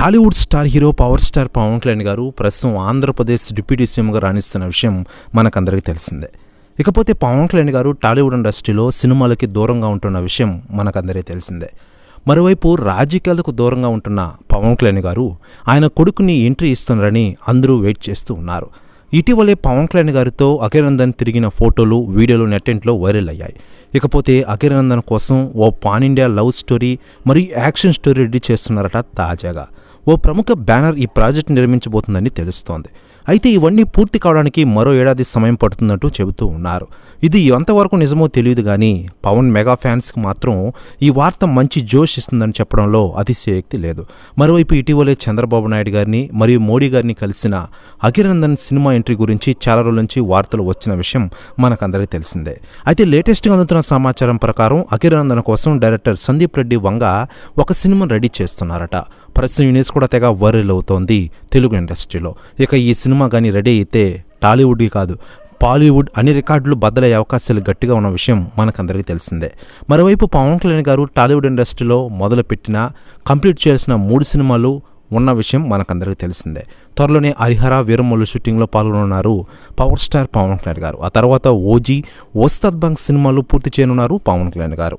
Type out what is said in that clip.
Tollywood star hero power star Pawan Kalyan garu ప్రస్తుతం Andhra Pradesh deputy సీఎంగా రాణిస్తున్న విషయం మనకందరికీ తెలిసిందే. ఇకపోతే పవన్ కళ్యాణ్ గారు టాలీవుడ్ ఇండస్ట్రీలో సినిమాలకి దూరంగా ఉంటున్న విషయం మనకందరికీ తెలిసిందే. మరోవైపు రాజకీయాలకు దూరంగా ఉంటున్న పవన్ కళ్యాణ్ గారు ఆయన కొడుకుని ఎంట్రీ ఇస్తున్నారని అందరూ వెయిట్ చేస్తూ ఉన్నారు. ఇటీవలే పవన్ కళ్యాణ్ గారితో అఖిరందన్ తిరిగిన ఫోటోలు వీడియోలు నెట్టింట్లో వైరల్ అయ్యాయి. ఇకపోతే అఖిరందన్ కోసం ఓ పాన్ ఇండియా లవ్ స్టోరీ మరియు యాక్షన్ స్టోరీ రెడీ చేస్తున్నారట తాజాగా. ఓ ప్రముఖ బ్యానర్ ఈ ప్రాజెక్ట్ నిర్మించబోతుందని తెలుస్తోంది. అయితే ఇవన్నీ పూర్తి కావడానికి మరో ఏడాది సమయం పడుతుందంటూ చెబుతూ ఉన్నారు. ఇది ఎంతవరకు నిజమో తెలియదు కానీ పవన్ మెగా ఫ్యాన్స్కి మాత్రం ఈ వార్త మంచి జోష్ ఇస్తుందని చెప్పడంలో అతిశయోక్తి లేదు. మరోవైపు ఇటీవలే చంద్రబాబు నాయుడు గారిని మరియు మోడీ గారిని కలిసిన అఖిరందన్ సినిమా ఎంట్రీ గురించి చాలా రోజుల నుంచి వార్తలు వచ్చిన విషయం మనకందరికీ తెలిసిందే. అయితే లేటెస్ట్గా అందుతున్న సమాచారం ప్రకారం అఖిరానందన్ కోసం డైరెక్టర్ సందీప్ రెడ్డి వంగ ఒక సినిమా రెడీ చేస్తున్నారట. ప్రస్తుతం యూనిస్ కూడా తెగ వర్రెల్ అవుతోంది తెలుగు ఇండస్ట్రీలో. ఇక ఈ సినిమా కానీ రెడీ అయితే టాలీవుడ్ కాదు. బాలీవుడ్ అన్ని రికార్డులు బద్దలయ్యే అవకాశాలు గట్టిగా ఉన్న విషయం మనకందరికీ తెలిసిందే. మరోవైపు పవన్ కళ్యాణ్ గారు టాలీవుడ్ ఇండస్ట్రీలో మొదలుపెట్టిన కంప్లీట్ చేయాల్సిన మూడు సినిమాలు ఉన్న విషయం మనకందరికీ తెలిసిందే. త్వరలోనే హరిహర వీరమల్లు షూటింగ్లో పాల్గొనున్నారు పవర్ స్టార్ పవన్ కళ్యాణ్ గారు. ఆ తర్వాత ఓజీ ఓస్తాద్ బంగ్ సినిమాలు పూర్తి చేయనున్నారు పవన్ కళ్యాణ్ గారు.